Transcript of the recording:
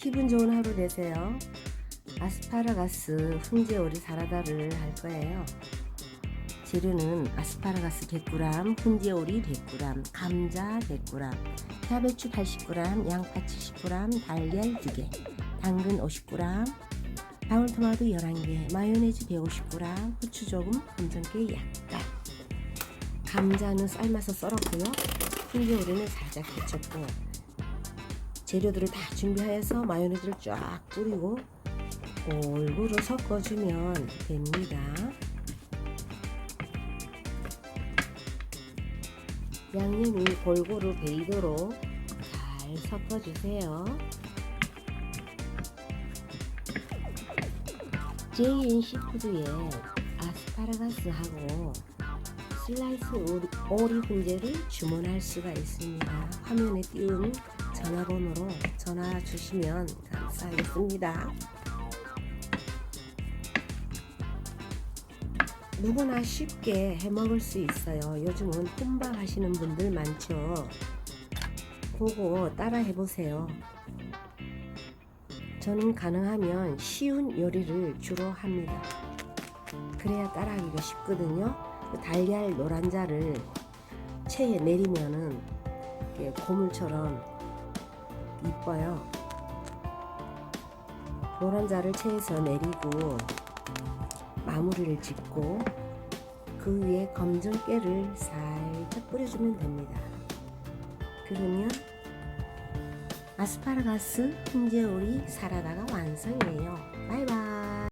기분 좋은 하루 되세요. 아스파라가스 훈제오리 사라다를 할 거예요. 재료는 아스파라가스 100g, 훈제오리 100g, 감자 100g, 야배추 80g, 양파 70g, 달걀 2개, 당근 50g, 방울토마토 11개, 마요네즈 150g, 후추 조금, 검정깨 약간. 감자는 삶아서 썰었고요. 훈제오리는 살짝 데쳤고 재료들을 다 준비하여서 마요네즈를 쫙 뿌리고 골고루 섞어주면 됩니다. 양념이 골고루 배이도록 잘 섞어주세요. JN 시푸드에 아스파라가스하고 슬라이스 오리, 오리 훈제를 주문할 수가 있습니다. 화면에 띄운 전화번호로 전화 주시면 감사하겠습니다. 누구나 쉽게 해 먹을 수 있어요. 요즘은 혼밥 하시는 분들 많죠. 보고 따라 해보세요. 저는 가능하면 쉬운 요리를 주로 합니다. 그래야 따라하기가 쉽거든요. 그 달걀 노란자를 체에 내리면은 고물처럼 이뻐요. 노란 자를 체에서 내리고 마무리를 짓고 그 위에 검정 깨를 살짝 뿌려주면 됩니다. 그러면 아스파라가스 훈제오리 사라다가 완성이에요. 바이바이.